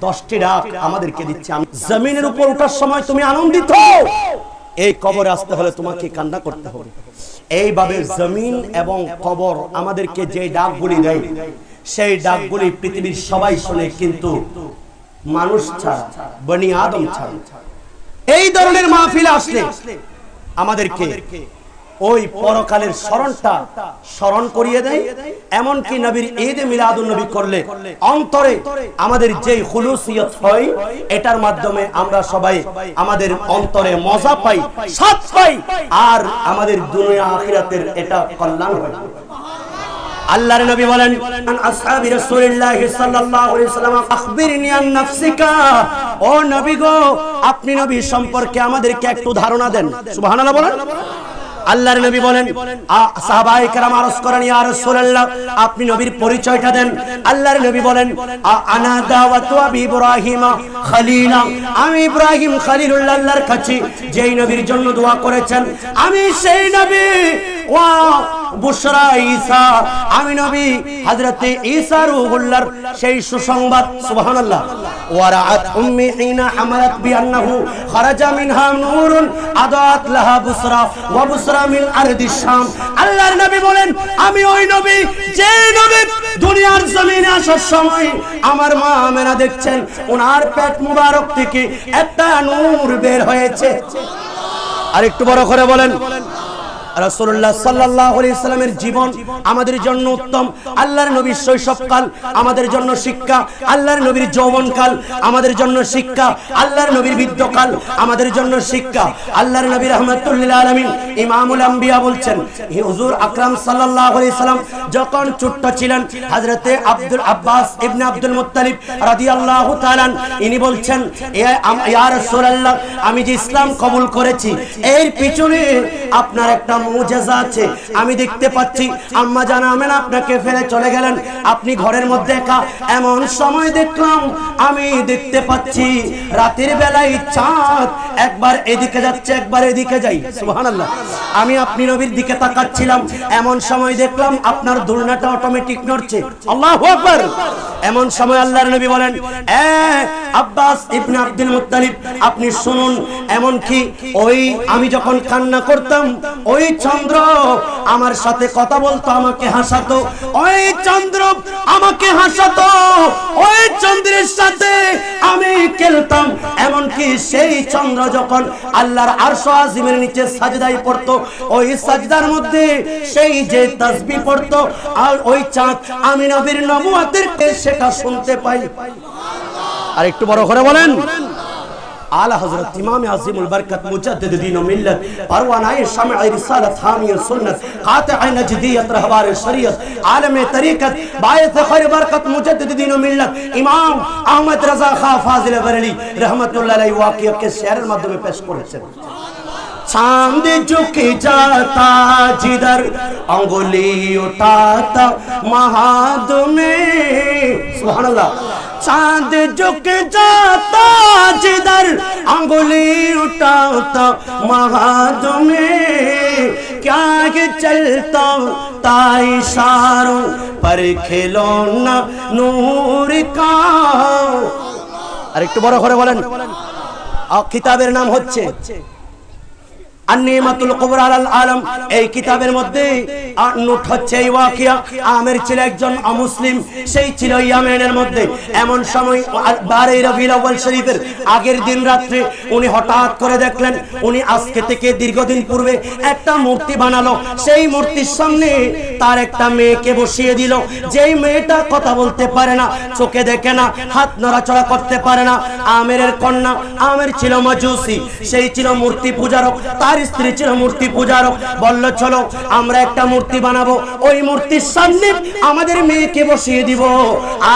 দশটি ডাক আমাদেরকে দিচ্ছে। আমি- জমিনের উপর ওঠার সময় তুমি আনন্দিত। এই কবর আসতে হলে তোমাকে কান্না করতে হবে। এইভাবে জমিন এবং কবর আমাদেরকে যে ডাকগুলি দেয় সেই ডাকগুলি পৃথিবীর সবাই শোনে কিন্তু মানুষ ছাড়া বনি আদম ছাড়া। এই ধরনের মাহফিলে আসলে আমাদেরকে ওই পরকালের স্মরণটা স্মরণ করিয়ে দেয়। এমনকি নবীর ঈদে মিলাদুন নবী করলে অন্তরে আমাদের যে হুলুসিয়ত হয়, এটার মাধ্যমে আমরা সবাই আমাদের অন্তরে মজা পাই, স্বাদ পাই, আর আমাদের দুনিয়া আখিরাতের এটা কল্যাণ হয়। আল্লাহর নবী বলেন, আন আসহাবি রাসূলিল্লাহ সাল্লাল্লাহু আলাইহি সাল্লাম, আখবিরনি আন নাফসিকা। ও নবী গো, আপনি নবী সম্পর্কে আমাদেরকে একটু ধারণা দেন। সুবহানাল্লাহ বলেন। আল্লাহর নবী বলেন সাহাবাই সাহাবায়ে কেরাম আরজ করেন ইয়া রাসূলুল্লাহ আপনি নবীর পরিচয়টা দেন। আল্লাহর নবী বলেন আনা দাওয়াতু আবি ইব্রাহিম খলিলা। আমি ইব্রাহিম খলিলুল্লাহর কাছে যেই নবীর জন্য দোয়া করেছেন আমি সেই নবী ঈসা। আমি সেই সুসংবাদ আল্লাহর নবী বলেন, আমি ওই নবী, যে নবী দুনিয়ার জমিনে আসার সময় আমার মা আমেনা দেখছেন, ওনার পেট মুবারক থেকে একটা নূর বের হয়েছে। আর একটু বড় করে বলেন রাসূলুল্লাহ সাল্লাল্লাহু আলাইহি সাল্লামের জীবন আমাদের জন্য উত্তম। আল্লাহর নবীর শৈশবকাল আমাদের জন্য শিক্ষা। আল্লাহর নবীর যৌবনকাল আমাদের জন্য শিক্ষা। আল্লাহর নবীর বৃদ্ধকাল আমাদের জন্য শিক্ষা। আল্লাহর নবী রাহমাতুল্লিল আলামিন ইমামুল আম্বিয়া বলছেন, হে হুজুর আকরাম সাল্লাল্লাহু আলাইহি সাল্লাম, যখন ছোট্ট ছিলেন, হযরতে Abdul Abbas ibn Abdul Muttalib রাদিয়াল্লাহু তাআলা ইনি বলছেন ইয়া রাসূলুল্লাহ, আমি যে ইসলাম কবুল করেছি, এর পিছনে আপনার একটা মুজেজা আছে। আমি দেখতে পাচ্ছি, আম্মা জানা আমেন আপনাকে ফেলে চলে গেলেন। আপনি ঘরের মধ্যে একা। এমন সময় দেখলাম, আমি দেখতে পাচ্ছি, রাতের বেলায় চাঁদ একবার এদিকে যাচ্ছে, একবার এদিকে যাই। সুবহানাল্লাহ। আমি আপনি নবীর দিকে তাকাচ্ছিলাম। এমন সময় দেখলাম, আপনার দুলনাটা অটোমেটিক নড়ছে। আল্লাহু আকবার। এমন সময় আল্লাহর নবী বলেন, এ আব্বাস ইবনে আব্দুল মুত্তালিব, আপনি শুনুন। এমন কি, ওই আমি যখন কান্না করতাম, ওই চন্দ্র, আমার সাথে কথা বলতো, আমাকে হাসাতো। ওই চন্দ্র, আমাকে হাসাতো। ওই চন্দ্রের সাথে আমি খেলতাম। এমন কি সেই চন্দ্র যখন আল্লাহর আরশ আজিমের নিচে সাজদাই পড়তো, ওই সাজদার মধ্যে সেই যে তাসবিহ পড়তো, আর ওই চাঁদ আমি নবীর নবুয়াতের সেটা শুনতে পাই। আর একটু বড় করে বলেন। আলা হযরত ইমাম আজিমুল বরকত মুজাদ্দিদ দ্বীন ও মিল্লাত পরওয়ানায়ে শামঈ রিসালাত হামিয়ে সুন্নাত কাতিআ নজদিয়ত রাহবার শরিয়ত আলম তরিকত বায়ত খৈর বরকত মুজাদ্দিদ দ্বীন ও মিল্লাত ইমাম আহমদ রাজা খা ফাজিল বরেলি রহমাতুল্লাহ আলাইহি ওয়াকিয়া কে শেরের মাধ্যমে পেশ করেছেন चांद झुक जाता जिधर अंगुली उठाता महाद में सुभान अल्लाह चांद झुक जाता जिधर अंगुली उठाता महाद में क्या ये चलता ता इशारों पर खिलौना नूर का আর একটু বড় করে বলেন আ- কিতাবের নাম হচ্ছে আমের দীর্ঘদিন পূর্বে একটা মূর্তি বানালো। সেই মূর্তির সামনে তার একটা মেয়েকে বসিয়ে দিল। যেই মেয়েটা কথা বলতে পারে না, চোখে দেখে না, হাত নড়াচড়া করতে পারে না, আমেরের কন্যা, আমের ছিল মাজুসি, সেই ছিল মূর্তি পূজারক। তার স্ত্রী ছিল মূর্তি পূজারক বলল, চলো, আমরা একটা মূর্তি বানাবো। ওই মূর্তির সামনে আমাদের মেয়েকে বসিয়ে দিব।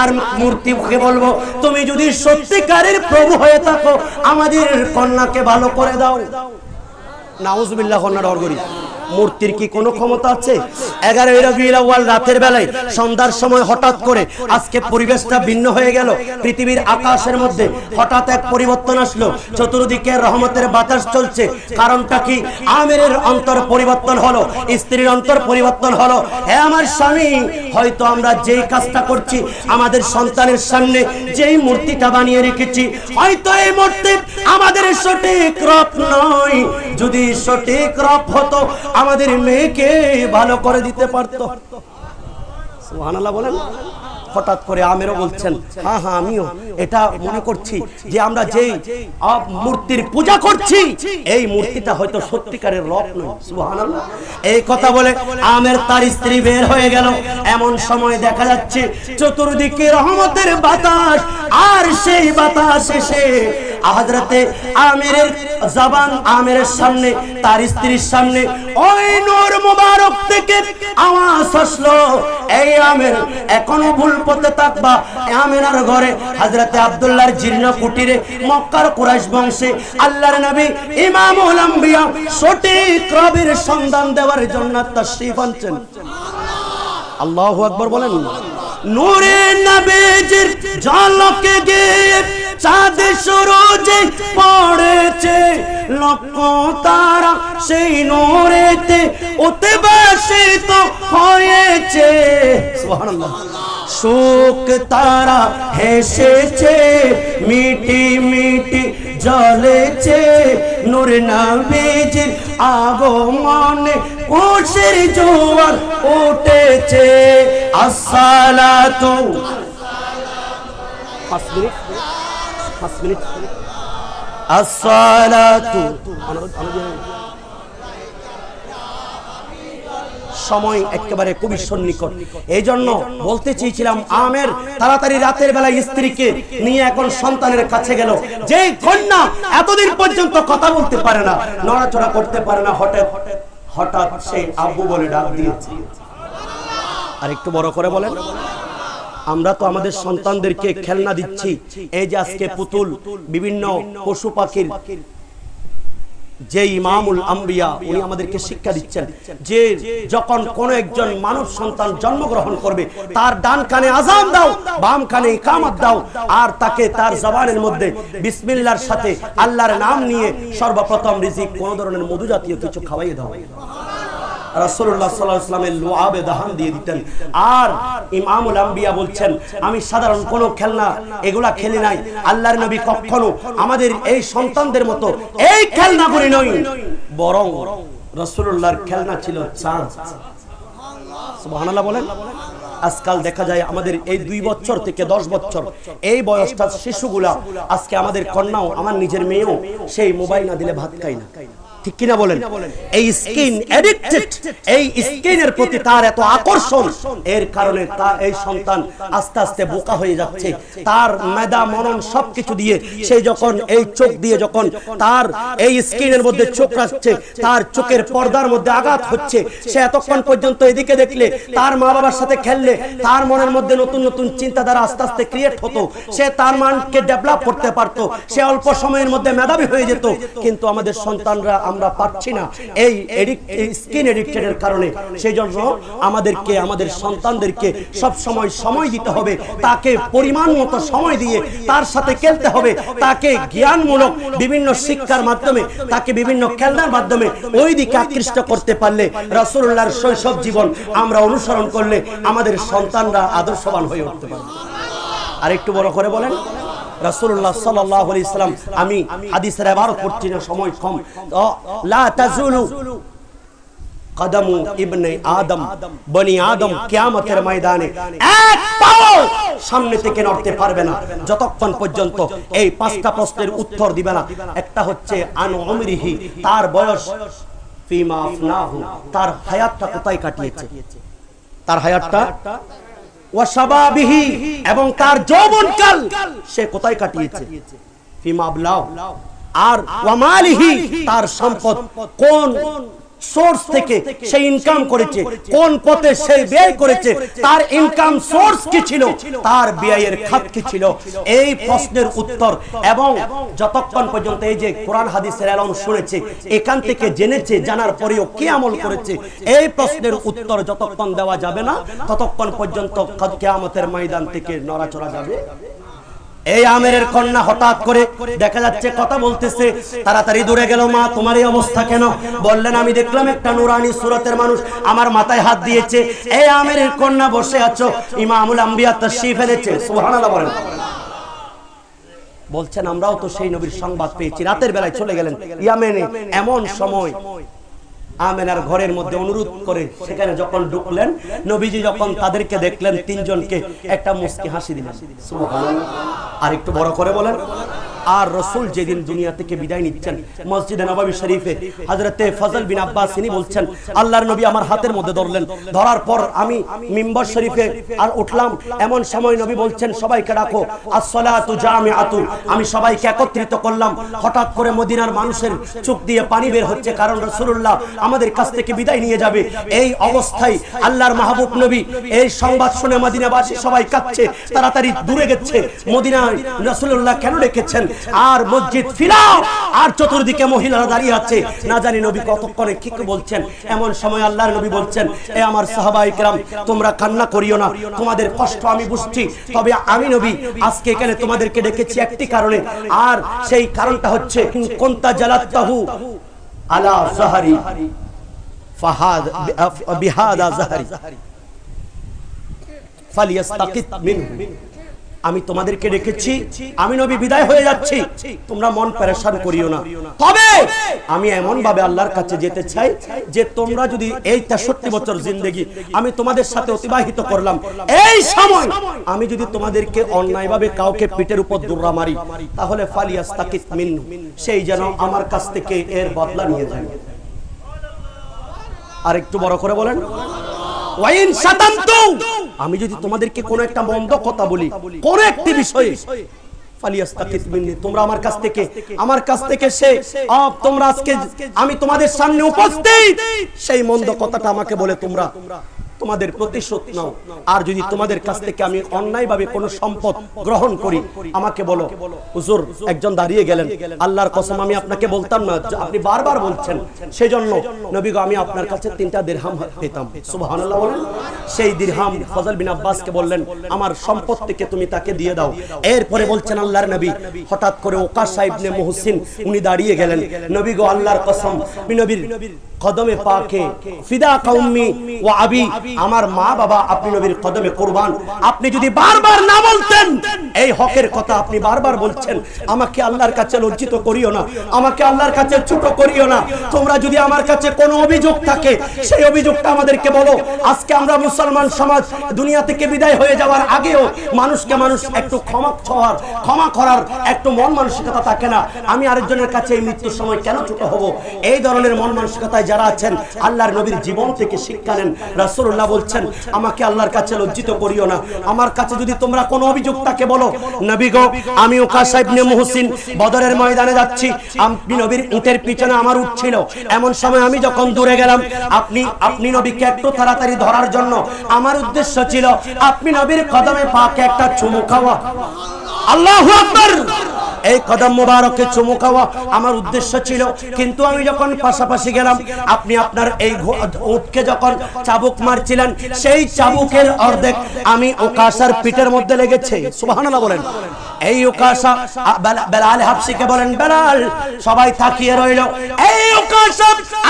আর মূর্তিকে বলব, তুমি যদি সত্যিকারের প্রভু হয়ে থাকো, আমাদের কন্যাকে ভালো করে দাও। নাউজুবিল্লাহ কন্যা ডর করি মূর্তির কি কোনো ক্ষমতা আছে? এগারোই রবিউল আউয়াল রাতের বেলায়, সন্ধ্যার সময় হঠাৎ করে আজকে পরিবেশটা ভিন্ন হয়ে গেল। পৃথিবীর আকাশের মধ্যে হঠাৎ এক পরিবর্তন আসলো। চতুর্দিকে রহমতের বাতাস চলছে। কারণটা কি? আমেরের অন্তর পরিবর্তন হলো, স্ত্রীর অন্তর পরিবর্তন হলো। হে আমার স্বামী, হয়তো আমরা যেই কাজটা করছি, আমাদের সন্তানের সামনে যেই মূর্তিটা বানিয়ে রেখেছি, হয়তো এই মূর্তি আমাদের সঠিক রব নয়। যদি সঠিক রব হতো আমাদের মেয়েকে ভালো করে দিতে পারতো। সুবহানাল্লাহ বলেন। হঠাৎ করে আমেরও বলছেন হ্যাঁ হ্যাঁ আমিও। এটা মনে করছি যে আমরা যেই মূর্তির পূজা করছি, এই মূর্তিটা হয়তো সত্যিকারের রব নয়। এই কথা বলে আমের তার স্ত্রী বের হয়ে গেল। এমন সময় দেখা যাচ্ছে, চতুর্দিকে রহমতের বাতাস, আর সেই বাতাস এসে হযরতে আমিরের জবান আমিরের সামনে, তার স্ত্রীর সামনে, ওই নূর মুবারক থেকে আওয়াজ আসলো, এই আমের, এখনও ভুল পথে থাকবা? আমিনার ঘরে হযরতে আব্দুল্লাহর জীর্ণ কুটিরে মক্কার কুরাইশ বংশে আল্লাহর নবী ইমামুল আম্বিয়া সঠিক রবের সন্ধান দেওয়ার জন্য তাশরীফ আনছেন। আল্লাহু আকবার বলেন, নূরে নবীজির ঝলকে গিয়ে চাঁদ সূরজে পড়েছে, লক্ষ তারা সেই নূরেতে উদ্ভাসিত হয়েছে। সুবহানাল্লাহ। শোক তারা হেসেছে, মিটি মিটি জ্বলেছে। নূর নবীজির আগমনে খুশির জোয়ার উঠেছে। আসসালাতু পাঁচ মিনিট। পাঁচ মিনিট। সময় একেবারে খুবই সন্নিকট এই জন্য বলতে চেয়েছিলাম আমের তাড়াতাড়ি রাতের বেলায় স্ত্রীকে নিয়ে এখন সন্তানের কাছে গেল। যে কন্যা এতদিন পর্যন্ত কথা বলতে পারে না নড়াচড়া করতে পারে না হঠাৎ হঠাৎ সেই আব্বু বলে ডাক দিয়েছে। আর একটু বড় করে বলেন। আমরা তো আমাদের সন্তানদেরকে খেলনা দিচ্ছি। এই যে আজকে পুতুল, বিভিন্ন পশু পাখির যে ইমামুল আম্বিয়া উনি আমাদেরকে শিক্ষা দিচ্ছেন যে যখন কোন একজন মানব সন্তান জন্মগ্রহণ করবে, তার ডান কানে আজান দাও, বাম কানে ইকামত দাও, আর তাকে তার জবানের মধ্যে বিসমিল্লাহর সাথে আল্লাহর নাম নিয়ে সর্বপ্রথম রিজিক, কোন ধরনের মধু জাতীয় কিছু খাওয়াইয়ে দাও। আজকাল দেখা যায় আমাদের এই দুই বছর থেকে দশ বছর এই বয়সটা শিশুগুলা, আজকে আমাদের কন্যাও, আমার নিজের মেয়েও সেই মোবাইল না দিলে ভাত খাই না। ঠিক কিনা বলেন? এই স্কিন অ্যাডিক্টেড এই স্কিনের প্রতি তার এত আকর্ষণ এর কারণে তা এই সন্তান আস্তে আস্তে বোকা হয়ে যাচ্ছে। তার মেধা মনন সবকিছু দিয়ে সে যখন এই চোখ দিয়ে যখন তার এই স্কিনের মধ্যে চোখ রাখছে তার চোখের পর্দার মধ্যে আঘাত হচ্ছে। সে এতক্ষণ পর্যন্ত এদিকে দেখলে তার মা বাবার সাথে খেললে তার মনের মধ্যে নতুন নতুন চিন্তাধারা আস্তে আস্তে ক্রিয়েট হতো। সে তার মানকে ডেভেলপ করতে পারতো সে অল্প সময়ের মধ্যে মেধাবী হয়ে যেত কিন্তু আমাদের সন্তানরা আমরা পাচ্ছি না। এই স্কিন এডিক্টেডের কারণে। সেই জন্য আমাদেরকে, আমাদের সন্তানদেরকে সব সময় সময় দিতে হবে। তাকে পরিমাণ মতো সময় দিয়ে তার সাথে খেলতে হবে। তাকে জ্ঞানমূলক বিভিন্ন শিক্ষার মাধ্যমে, তাকে বিভিন্ন খেলনার মাধ্যমে ওই দিকে আকৃষ্ট করতে পারলে রাসূলুল্লাহর শৈশব জীবন আমরা অনুসরণ করলে আমাদের সন্তানরা আদর্শবান হয়ে উঠতে পারবে। আর একটু বড় করে বলেন। রাসূলুল্লাহ সাল্লাল্লাহু আলাইহি সাল্লাম, আমি হাদিসের ইবারত পড়ছি না সময় কম। তো, লা তাজুলু কদমু ইবনে আদম, বনি আদম কিয়ামতের ময়দানে এক পাও সামনে থেকে নড়তে পারবে না। যতক্ষণ পর্যন্ত এই পাঁচটা প্রশ্নের উত্তর দিবে না, একটা হচ্ছে, আন উমরিহি, তার বয়স ফিমা আফনাহু, তার হায়াতটা কোথায় কাটিয়েছে? তার হায়াতটা ওয়াসাবাবিহি এবং তার যৌবনকাল সে কোথায় কাটিয়েছে? ফিমাবলাও আর ওয়ামালিহি তার সম্পদ কোন সোর্স থেকে সে ইনকাম করেছে। কোন পথে সে ব্যয় করেছে? তার ইনকাম সোর্স কি ছিল? তার ব্যয়ের খাত কি ছিল? এই প্রশ্নের উত্তর এবং যতক্ষণ পর্যন্ত এই যে কোরআন হাদিসের এলন শুনেছে এখান থেকে জেনেছে জানার পরেও কি আমল করেছে। এই প্রশ্নের উত্তর যতক্ষণ দেওয়া যাবে না ততক্ষণ পর্যন্ত কেয়ামতের ময়দান থেকে নড়াচড়া যাবে। এই আমেরের কন্যা হঠাৎ করে দেখা যাচ্ছে, কথা বলতেছে, তাড়াতাড়ি দূরে গেল, মা, তোমার এই অবস্থা কেন? বললেন, আমি দেখলাম একটা নুরানি সুরতের মানুষ আমার মাথায় হাত দিয়েছে। এই আমেরের কন্যা বসে আছো, ইমামুল আম্বিয়া তশরিফ এনেছে। সুবহানাল্লাহ বলেন। বলছেন, আমরাও তো সেই নবীর সংবাদ পেয়েছি। রাতের বেলায় চলে গেলেন ইয়ামেনে। এমন সময় আমেনার ঘরের মধ্যে অনুরোধ করে সেখানে যখন ঢুকলেন, নবীজি যখন তাদেরকে দেখলেন, তিনজনকে একটা মুস্কি হাসি দিলেন। আর একটু বড় করে বলেন। আর রসুল যেদিন দুনিয়া থেকে বিদায় নিচ্ছেন, মসজিদে নবাবী শরীফে হজরতে ফজল বিন আব্বাস, তিনি বলছেন, আল্লাহর নবী আমার হাতের মধ্যে ধরলেন। ধরার পর আমি মিম্বর শরীফে আর উঠলাম। এমন সময় নবী বলছেন, সবাইকে ডাকো, আসসালাতু জামিআতু। আমি সবাইকে একত্রিত করলাম। হঠাৎ করে মদিনার মানুষের চোখ দিয়ে পানি বের হচ্ছে, কারণ রাসূলুল্লাহ আমাদের কাছ থেকে বিদায় নিয়ে যাবে। এই অবস্থায় আল্লাহর মাহবুব নবী, এই সংবাদ শুনে মদিনাবাসী সবাই কাঁদছে, তাড়াতাড়ি দূরে গেছে। মদিনায় রাসূলুল্লাহ কেন রেখেছেন আর মসজিদ ফিলাও আর চতুর্দিকে মহিলারা দাঁড়িয়ে আছে। না জানি নবী কতক্ষণে কি বলছেন। এমন সময় আল্লাহর নবী বলছেন, এ আমার সাহাবাই কেরাম, তোমরা কান্না করিও না। তোমাদের কষ্ট আমি বুঝছি। তবে আমি নবী, আজকে এখানে তোমাদেরকে ডেকেছি একটি কারণে। আর সেই কারণটা হচ্ছে কোনটা জালাত্তাহু আলা জাহারি। ফাহাদ, বিহাদা জাহারি। ফালিয়াস্তাকিত মিনহু। আমি তোমাদেরকে রেখেছি আমি নবী বিদায় হয়ে যাচ্ছি। তোমরা মন পরেশান করিও না। তবে আমি এমন ভাবে আল্লাহর কাছে যেতে চাই যে তোমরা যদি এই তেষট্টি বছর জিন্দগি আমি তোমাদের সাথে অতিবাহিত করলাম, এই সময় আমি যদি তোমাদেরকে অন্যায়ভাবে কাউকে পিঠের উপর দুর্রা মারি, তাহলে ফালিয়াস তাকিত মিন সেই যেন আমার কাছ থেকে এর বদলা নিয়ে যায়। আর একটু বড় করে বলেন। ওয়াইন শাতান্তু আমি যদি তোমাদেরকে কোনো একটা মন্দ কথা বলি কোন একটি বিষয়ে তোমরা আমার কাছ থেকে আমার কাছ থেকে সে তোমরা আজকে আমি তোমাদের সামনে উপস্থিত। সেই মন্দ কথাটা আমাকে বলে তোমরা তোমাদের প্রতিশোধ নাও। আর যদি তোমাদের কাছ থেকে আমি অন্যায়ভাবে কোনো সম্পদ গ্রহণ করি আমাকে বলো হুজুর একজন দাঁড়িয়ে গেলেন। আল্লাহর কসম আমি আপনাকে বলতাম না আপনি বারবার বলছেন সেই জন্য নবী আমি আপনার কাছে তিনটা দিরহাম পেতাম সুবহানাল্লাহ বলেন সেই দিরহাম ফজল বিন আব্বাসকে বললেন আমার সম্পদ থেকে তুমি তাকে দিয়ে দাও। এরপরে বলছেন আল্লাহর নবী হঠাৎ করে ওকাশ সাহেব নে মুহসিন উনি দাঁড়িয়ে গেলেন। নবী গো আল্লাহর কসম নবীর কদমে পাকে। ফিদা কৌমি ও আবি। আমার মা বাবা আপনি নবীর কদমে কোরবান। আপনি যদি বারবার না বলতেন এই হকের কথা আপনি বারবার বলছেন। আমাকে আল্লাহর কাছে লজ্জিত করিও না। আমাকে আল্লাহর কাছে ছোট করিও না। তোমরা যদি আমার কাছে কোনো অভিযোগ থাকে, সেই অভিযোগটা আমাদেরকে বলো। আজকে আমরা মুসলমান সমাজ দুনিয়া থেকে বিদায় হয়ে যাওয়ার আগেও মানুষকে মানুষ একটু ক্ষমা হওয়ার ক্ষমা করার একটু মন মানসিকতা থাকে না। আমি আরেকজনের কাছে এই মৃত্যুর সময় কেন ছোট হব? এই ধরনের মন মানসিকতায় যারা আছেন, আল্লাহর নবীর জীবন থেকে শিক্ষা নেন। রাসূলুল্লাহ বলছেন, আমাকে আল্লাহর কাছে লজ্জিত করিও না। আমার কাছে যদি তোমরা কোনো অভিযোগ থাকে বলো নবী আমি ইবনে মুহসিন বদরের ময়দানে যাচ্ছি। নবীর পিছনে আমার উঠছিল এমন সময় আমি যখন দূরে গেলাম, আপনি আপনি নবীকে একটু তাড়াতাড়ি ধরার জন্য আমার উদ্দেশ্য ছিল, আপনি নবীর কদমে পাকে একটা চুমু খাওয়া। আল্লাহু আকবার! এই কদম মোবারকে চুমু খাওয়া আমার উদ্দেশ্য ছিল। কিন্তু আমি যখন পাশাপাশি গেলাম, আপনি আপনার এই উঠকে যখন চাবুক মারছিলেন, সেই চাবুকের অর্ধেক আমি ওকাশার পিঠের মধ্যে লেগেছে। সুবাহ বলেন। এই বেলাল হাফসিকে বলেন, বেলাল, সবাই রইল। এই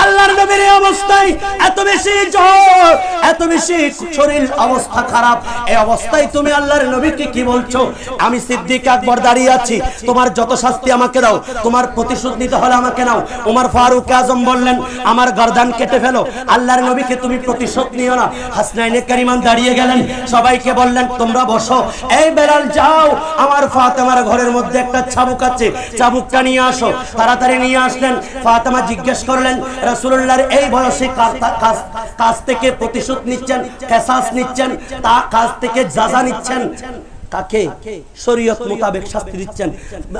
আল্লাহর নবীর অবস্থায় এত বেশি জ্বর এত বেশি শরীর অবস্থা খারাপ। এই অবস্থায় তুমি আল্লাহর নবীকে কি বলছো? আমি সিদ্দিক আকবর দাঁড়িয়ে আছি। তোমার যত শাস্তি আমাকে দাও, তোমার প্রতিশোধ নিতে হলে আমাকে নাও। উমর ফারুক আজম বললেন, আমার গর্দান কেটে ফেলো। আল্লাহর নবীকে তুমি প্রতিশোধ নিও না। হাসনাইনে কারিমান দাঁড়িয়ে গেলেন। সবাইকে বললেন, তোমরা বসো। এই বেলাল, যাও। আমার ফাতেমার ঘরের মধ্যে একটা চাবুক আছে। চাবুকটা নিয়ে আসো। তাড়াতাড়ি নিয়ে আসলেন। ফাতেমা জিজ্ঞেস করলেন এই বয়সে কাজ- থেকে প্রতিশোধ নিচ্ছেন নিচ্ছেন, তা কাজ থেকে নিচ্ছেন? শরীয়ত মোতাবেক শাস্তি দিচ্ছেন।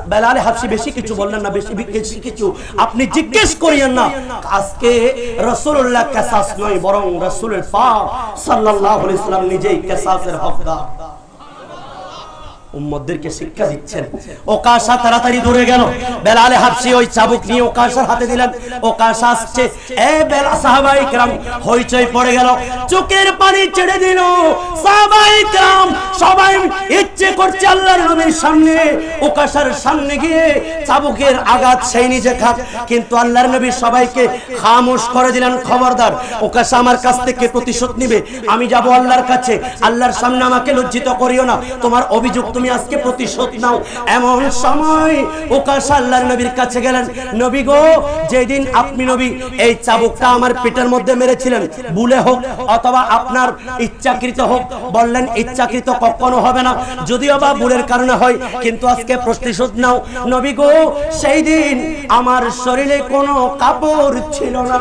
বেলালে হাফসি বেশি কিছু বললেন না, বেশি বেশি কিছু। আপনি জিজ্ঞেস করিয়েন না। আজকে রসুল্লাহ কেসাস নয়, বরং রসুলের সাল্লাল্লাহু আলাইহি নিজেই কেসাসের হকদার। উম্মতদেরকে শিক্ষা দিচ্ছেন ওকাশা তাড়াতাড়ি দূরে গেল বেলালে হাফসি ওই চাবুক নিয়ে ওকাশার হাতে দিলেন ওকাশা আসছে এ বেলা সাহাবাই کرام হইচই পড়ে গেল চোখের পানি ছেড়ে দিল সাহাবাই کرام সবাই ইচ্ছে করছে আল্লাহর নবীর সামনে ওকাশার সামনে গিয়ে চাবুকের আঘাত সেই নিজে খাক কিন্তু আল্লাহর নবী সবাইকে খামোশ করে দিলেন খবরদার ওকাশা আমার কাছ থেকে প্রতিশোধ নিবে আমি যাব আল্লাহর কাছে আল্লাহর সামনে আমাকে লজ্জিত করিও না তোমার অভিযোগ তুমি আজকে প্রতিশোধ নাও। এমন সময় ওকাশা আল্লাহর নবীর কাছে গেলেন, নবী গো, যেদিন আপনি নবী, এই চাবুকটা আমার পেটের মধ্যে মেরেছিলেন। ভুলে হোক, অথবা আপনার ইচ্ছাকৃত হোক, বললেন, ইচ্ছাকৃত কখনো হবে না। যদিও বা ভুলের কারণে হয়, কিন্তু আজকে প্রতিশোধ নাও। নবী গো সেই দিন আমার শরীরে কোনো কাপড় ছিল না।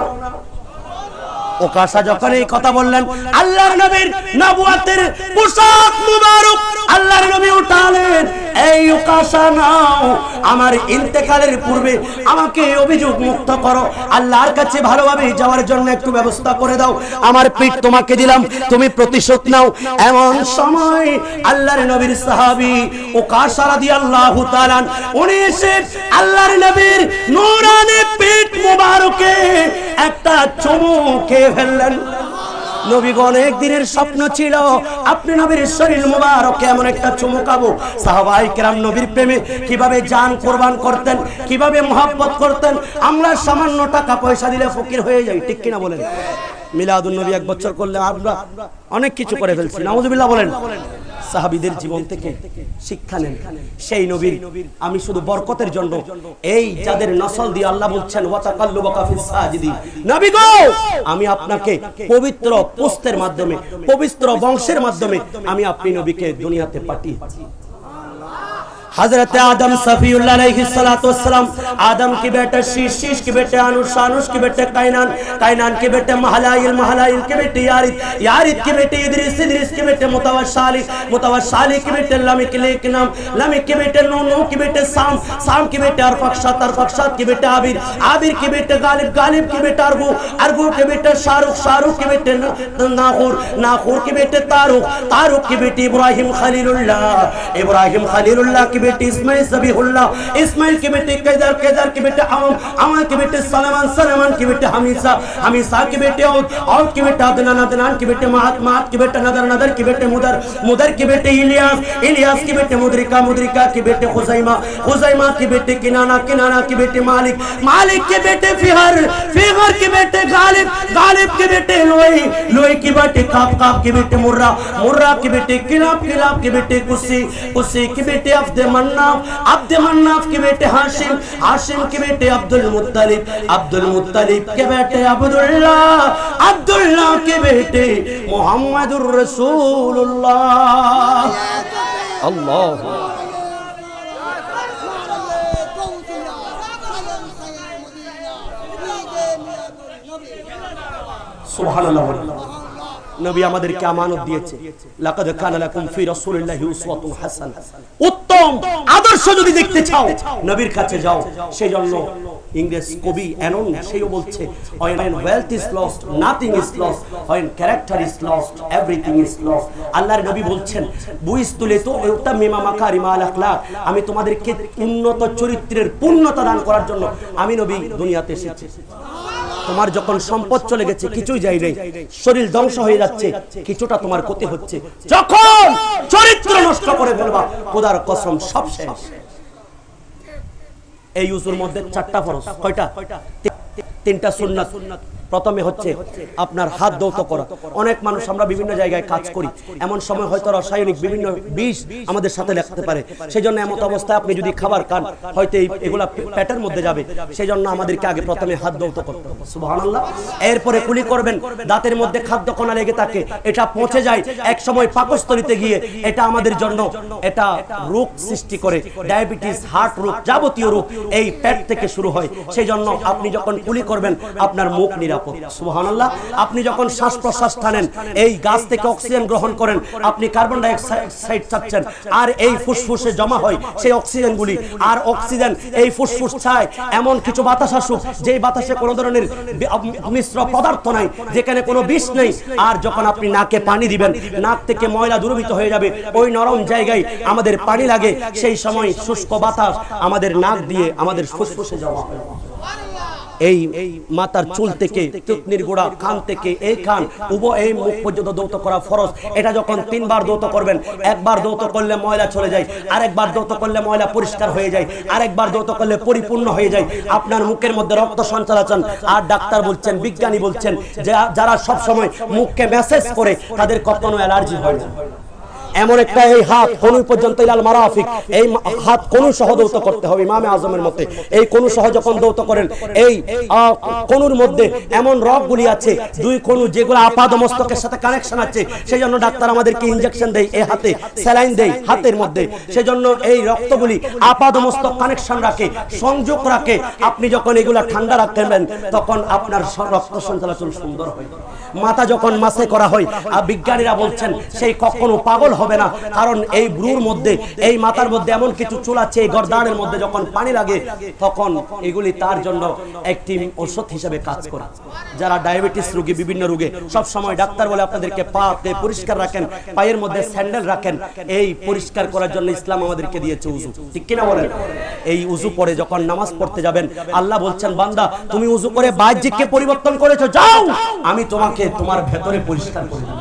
ওকাশা যখন এই কথা বললেন, আল্লাহর নবীর নবুয়াতের পোশাক মুবারক আল্লাহর নবী উঠালেন, এই ওকাশা নাও, আমার ইন্তেকালের পূর্বে আমাকে অভিযোগ মুক্ত করো। আল্লাহর কাছে ভালোভাবে যাওয়ার জন্য একটু ব্যবস্থা করে দাও। আমার পিঠ তোমাকে দিলাম, তুমি প্রতিশোধ নাও। এমন সময় আল্লাহর নবীর সাহাবী ওকাশা রাদিয়াল্লাহু তাআলা উনি এসে আল্লাহর নবীর নূরানি পিঠ মুবারকে একটা চুমু খেয়ে ফেললেন। নবীগ অনেক দিনের স্বপ্ন ছিল। আপনি নবীর শরীর মুবারক এমন একটা চুমুকাবো। সাহাবাই কেরাম নবীর প্রেমে কীভাবে জান কোরবান করতেন, কীভাবে মহাব্বত করতেন, আমরা সামান্য টাকা পয়সা দিলে ফকির হয়ে যাই, ঠিক কিনা বলেন? মিলাদুন নবী এক বছর করলে আমরা অনেক কিছু করে ফেলছি। নাউজুবিল্লাহ বলেন, সাহাবিদের জীবন থেকে শিক্ষা নেন। সেই নবীর আমি শুধু বরকতের জন্য এই যাদের নসল দিয়ে আল্লাহ বলছেন নবী গো, আমি আপনাকে পবিত্র পোস্তের মাধ্যমে, পবিত্র বংশের মাধ্যমে আমি আপনি নবীকে দুনিয়াতে পাঠিয়েছি। हजरत आदम सफीउल्लाह अलैहिस्सलाम आदम के बेटे शीश शीश के बेटे अनुष अनुष के बेटे कैनान कैनान के बेटे महलाइल महलाइल के बेटे यारिद यारिद के बेटे इदरीस इदरीस के बेटे मुतवशाली मुतवशाली के बेटे लमिक लेक नाम लमिक के बेटे नो नो के बेटे साम साम के बेटे अरफक्षत अरफक्षत के बेटे आबिर आबिर के बेटे गालिब गालिब के बेटे अरगू अरगू के बेटे शाहरुख शाहरुख के बेटे नाखूर नाखूर के बेटे तारुक तारुक के बेटे इब्राहिम खलीलुल्लाह इब्राहिम खलीलुल्लाह के কমিটি ইসমাইল সাবিহুল্লাহ ইসমাইল কমিটি কেদার কেদার কমিটি আওয়াম আওয়াম কমিটি সালমান সালমান কমিটি হামিসা হামিসা কমিটি আউট আউট কমিটি আদনান আদনান কমিটি মাহাত মাহাত কমিটি নদর নদর কমিটি মুদর মুদর কমিটি ইলিয়াস ইলিয়াস কমিটি মুদ্রিকা মুদ্রিকা কমিটি খুজাইমা खुजैमा के बेटे किनाना किनाना के बेटे मालिक मालिक के बेटे फिहर फिहर के बेटे गालिब गालिब के बेटे लोई लोई के बेटे काप काप के बेटे मुर्रा मुर्रा के बेटे किलाब किलाब के बेटे कुसी कुसी के बेटे अफदे मन्नाफ अब्द मन्नाफ के बेटे हाशिम हाशिम के बेटे अब्दुल मुत्तलिब अब्दुल मुत्तलिब के बेटे अब्दुल्ला अब्दुल्ला के बेटे मोहम्मदुर रसूलुल्लाह अल्लाह সুবহানাল্লাহ নবী আমাদেরকে আমানত দিয়েছে লাকাদ কানা লাকুম ফি রাসূলিল্লাহি উসওয়াতুন হাসানাহ উত্তম আদর্শ যদি দেখতে চাও, নবীর কাছে যাও। ইংরেজ কবি অ্যানন সেও বলছে আল্লাহর নবী বলছেন বুইস্তুলে তো উত্তামিমা মাকারিমা আল আখলাক। আমি তোমাদেরকে উন্নত চরিত্রের পূর্ণতা দান করার জন্য আমি নবী দুনিয়াতে এসেছি। তোমার যখন সম্পদ চলে গেছে, কিছুই যাই নাই। শরীর ধ্বংস হয়ে যাচ্ছে, কিছুটা তোমার ক্ষতি হচ্ছে। যখন চরিত্র নষ্ট করে ফেলবা, খোদার কসম, সব শেষ। এই উজুর মধ্যে চারটা ফরজ। কয়টা? তিনটা সুন্নাত। প্রথমে হচ্ছে আপনার হাত দৌত করা। অনেক মানুষ আমরা বিভিন্ন জায়গায় কাজ করি। এমন সময় হয়তো রাসায়নিক বিভিন্ন বিষ আমাদের সাথে লাগতে পারে। সেই জন্য এমন অবস্থায় আপনি যদি খাবার খান, হয়তো এগুলা পে- পেটের মধ্যে যাবে। সেই জন্য আমাদেরকে আগে প্রথমে হাত দৌত করতে হবে। সুবহানাল্লাহ। এরপরে কুলি করবেন। দাঁতের মধ্যে খাদ্য কণা লেগে থাকে। এটা পচে যায়। এক সময় পাকস্থলিতে গিয়ে এটা আমাদের জন্য এটা রোগ সৃষ্টি করে। ডায়াবেটিস, হার্ট রোগ, যাবতীয় রোগ এই পেট থেকে শুরু হয়। সেই জন্য আপনি যখন কুলি করবেন, আপনার মুখ নিরাপদ নিরাপদ। সুবহানাল্লাহ, আপনি যখন শ্বাস প্রশ্বাস টানেন, এই গাছ থেকে অক্সিজেন গ্রহণ করেন, আপনি কার্বন ডাইঅক্সাইড ছাড়ছেন, আর এই ফুসফুসে জমা হয় সেই অক্সিজেনগুলি। আর অক্সিজেন এই ফুসফুস চায় এমন কিছু বাতাস আসুক, যেই বাতাসে কোনো ধরনের মিশ্র পদার্থ নাই, যেখানে কোনো বিষ নেই। আর যখন আপনি নাকে পানি দিবেন, নাক থেকে ময়লা দূরীভূত হয়ে যাবে, ওই নরম জায়গায় আমাদের পানি লাগে, সেই সময় শুষ্ক বাতাস আমাদের নাক দিয়ে আমাদের ফুসফুসে জমা হয়। এই মাথার চুল থেকে তুকনির গোড়া কান থেকে, এই কান উভয় এই মুখ পর্যন্ত দৌত করা ফরজ। এটা যখন তিনবার দৌত করবেন, একবার দৌত করলে ময়লা চলে যায়, আরেকবার দৌত করলে ময়লা পরিষ্কার হয়ে যায়, আরেকবার দৌত করলে পরিপূর্ণ হয়ে যায়। আপনার মুখের মধ্যে রক্ত সঞ্চালন, আর ডাক্তার বলছেন, বিজ্ঞানী বলছেন যারা সব সময় মুখকে মেসেজ করে, তাদের কখনো অ্যালার্জি হয় না। এমন একটা এই হাত কোন পর্যন্ত ইলাল মারাফিক, এই হাত কোন সহ দৌত করতে হবে ইমামে আজমের মতে। এই কোন সহ যখন দৌত করেন, এই কোনুর মধ্যে এমন রগগুলি আছে, দুই কোন যেগুলো আপাদ মস্তকের সাথে কানেকশন আছে সেই জন্য ডাক্তার আমাদেরকে ইনজেকশন দেয় এই হাতে স্যালাইন দেয় হাতের মধ্যে। সেজন্য এই রক্তগুলি আপাদ মস্তক কানেকশন রাখে, সংযোগ রাখে। আপনি যখন এগুলা ঠান্ডা রাখবেন তখন আপনার রক্ত সঞ্চালন সুন্দর হয়। মাথা যখন মাসে করা হয় আর বিজ্ঞানীরা বলছেন, সেই কখনো পাগল হবে না। কারণ এই ব্রুর মধ্যে, এই মাথার মধ্যে এমন কিছু চুল আছে, এই গর্দানের মধ্যে যখন পানি লাগে, তখন এগুলি তার জন্য একটি ওষুধ হিসেবে কাজ করে। যারা ডায়াবেটিস রোগী, বিভিন্ন রোগে সব সময় ডাক্তার বলে আপনাদেরকে পা তে পরিষ্কার রাখেন, পায়ের মধ্যে স্যান্ডেল রাখেন, এই পরিষ্কার করার জন্য ইসলাম আমাদেরকে দিয়েছে উজু ঠিক কিনা বলেন? এই উজু পরে যখন নামাজ পড়তে যাবেন, আল্লাহ বলছেন, বান্দা, তুমি উজু করে বাহ্যিককে পরিবর্তন করেছ, যাও! আমি তোমাকে তোমার ভেতরে পরিষ্কার করে দেব।